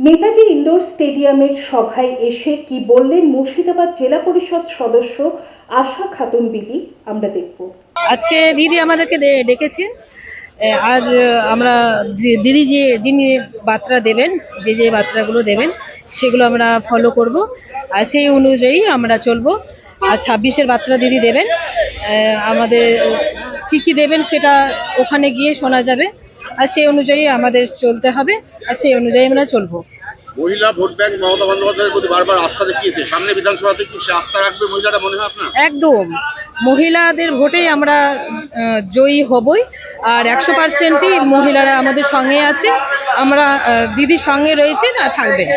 Netaji indoor স্টেডিয়ামের সভায় এসে কি বললেন মুর্শিদাবাদ জেলা পরিষদ সদস্য আশা খাতুন বিবি, আমরা দেখব। আজকে দিদি আমাদেরকে ডেকেছেন। আজ আমরা দিদি যে, যিনি বার্তা দেবেন, যে যে বার্তাগুলো দেবেন, সেগুলো আমরা ফলো করব। আর সেই অনুযায়ী আমরা চলবো। আর ছাব্বিশের বার্তা দিদি দেবেন। আমাদের কি কি দেবেন সেটা ওখানে গিয়ে শোনা যাবে। আর সেই অনুযায়ী আমাদের চলতে হবে আর সেই অনুযায়ী আমরা চলবো। মহিলা ভোট ব্যাংক মমতা বন্দ্যোপাধ্যায়ের প্রতি বারবার আস্থা দেখিয়েছে। সামনে বিধানসভাতে কি সে আস্থা রাখবে মহিলারা মনে হয় আপনার? একদম। মহিলাদের ভোটে আমরা জয়ী হবই আর একশো পার্সেন্টই মহিলারা আমাদের সঙ্গে আছে। আমরা দিদির সঙ্গে রয়েছেন আর থাকবেন।